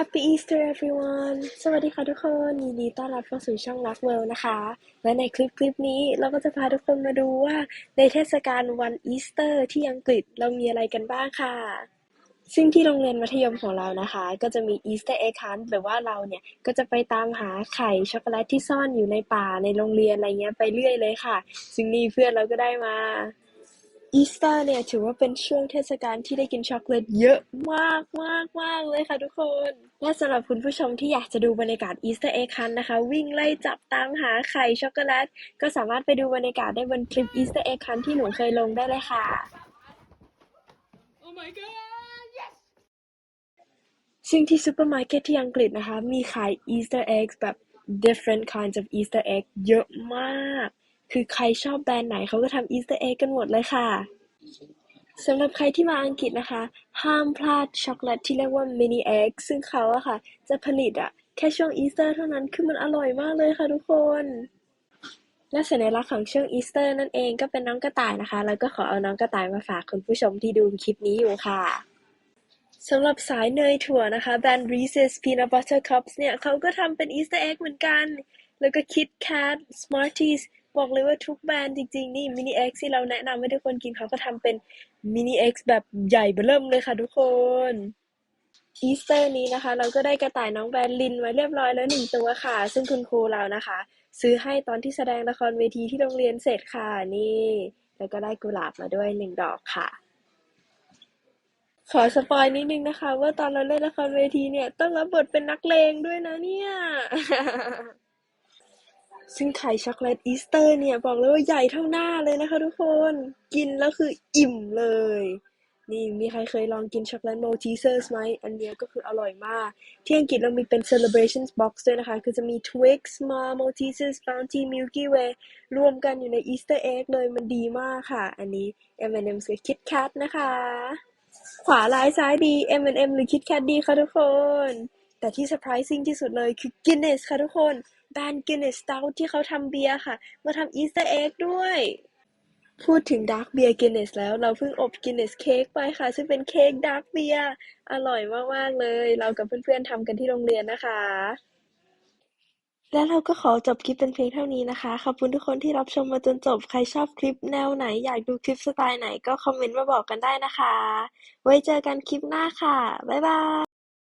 Happy Easter everyone สวัสดีค่ะทุกคนยินดีต้อนรับเข้าสู่ช่องรักเวิลนะคะ และในคลิปคลิปนี้เราก็จะพาทุกคนมาดูว่าในเทศกาลวันอีสเตอร์ที่อังกฤษเรามีอะไรกันบ้างค่ะ ซึ่งที่โรงเรียนมัธยมของเรานะคะ ก็จะมี Easter egg hunt หรือว่าเราเนี่ย ก็จะไปตามหาไข่ช็อกโกแลตที่ซ่อนอยู่ในป่าในโรงเรียนอะไรเงี้ยไปเรื่อยเลยค่ะ ซึ่งนี่เพื่อนเราก็ได้มา อีสเตอร์เนี่ยถือว่าเป็นช่วงเทศกาลที่ได้กินช็อกโกแลตเยอะมากมากมากเลยค่ะทุกคน และสำหรับคุณผู้ชมที่อยากจะดูบรรยากาศอีสเตอร์เอ็กคันนะคะ วิ่งไล่จับตามหาไข่ช็อกโกแลต ก็สามารถไปดูบรรยากาศได้บนคลิปอีสเตอร์เอ็กคันที่หนูเคยลงได้เลยค่ะ Oh my god! Yes! ซึ่งที่ซูเปอร์มาร์เก็ตที่อังกฤษนะคะ มีขาย Easter eggs แบบ different kinds of Easter egg เยอะมาก คือใครชอบแบรนด์ไหนเขาก็ทำ Easter egg กันหมดเลยค่ะ สำหรับใครที่มาอังกฤษนะคะ ห้ามพลาดช็อกโกแลตที่เรียกว่า mini egg ซึ่งเขาอะค่ะ จะผลิตอะแค่ช่วงอีสเตอร์เท่านั้นคือมันอร่อยมากเลยค่ะทุกคนและสัญลักษณ์ของช่วงอีสเตอร์นั่นเองก็เป็นน้องกระต่ายนะคะ แล้วก็ขอเอาน้องกระต่ายมาฝากคุณผู้ชมที่ดูคลิปนี้อยู่ค่ะสำหรับสายเนยถั่วนะคะแบรนด์ Reese's Peanut Butter Cups เนี่ยเขาก็ทำเป็น Easter egg เหมือนกัน แล้วก็ Kit Kat Smarties บอกเลยว่าทุกแบรนด์จริง ๆ นี่ Mini X ที่เราแนะนำให้ทุกคนกินเขาก็ทำเป็น Mini X แบบใหญ่เบ้อเริ่มเลยค่ะทุกคนอีสเตอร์นี้นะคะ เราก็ได้กระต่ายน้องแบรนด์ลินไว้เรียบร้อยแล้วหนึ่งตัวค่ะ ซึ่งคุณครูเรานะคะ ซื้อให้ตอนที่แสดงละครเวทีที่โรงเรียนเสร็จค่ะนี่ แล้วก็ได้กุหลาบมาด้วยหนึ่งดอกค่ะ ขอสปอยนิดนึงนะคะ ว่าตอนเราเล่นละครเวทีเนี่ย ต้องรับบทเป็นนักเลงด้วยนะเนี่ย ซึ่งไข่ช็อกโกแลตอีสเตอร์เนี่ยบอกเลยว่าใหญ่เท่าหน้าเลยนะคะทุกคน กินแล้วคืออิ่มเลย นี่มีใครเคยลองกินช็อกโกแลตโมจิเซอร์สไหม อันเนี้ยก็คืออร่อยมาก ที่อังกฤษเรามีเป็น celebration box ด้วยนะคะ คือจะมี Twix มา Maltesers Bounty Milky Way รวมกันอยู่ใน Easter egg เลยมันดีมากค่ะ อันนี้ M&M's กับ Kit Kat นะคะ ขวาลายซ้ายดี M&M หรือ Kit Kat ดีคะทุกคน แต่ที่ surprising ที่สุดเลยคือ Guinness ค่ะทุกคน แบรนด์ Guinness Stout ที่เขาทำเบียร์ค่ะ มาทำ Easter egg ด้วย พูดถึง Dark Beer Guinness แล้วเราเพิ่งอบ Guinness Cake ไปค่ะ ซึ่งเป็นเค้ก Dark Beer อร่อยมาก ๆ เลย เรากับเพื่อน ๆทำกันที่โรงเรียนนะคะ และเราก็ขอจบคลิปเป็นเพียงเท่านี้นะคะ ขอบคุณทุกคนที่รับชมมาจนจบ ใครชอบคลิปแนวไหน อยากดูคลิปสไตล์ไหนก็คอมเมนต์มาบอกกันได้นะคะ ไว้เจอกันคลิปหน้าค่ะ บ๊ายบาย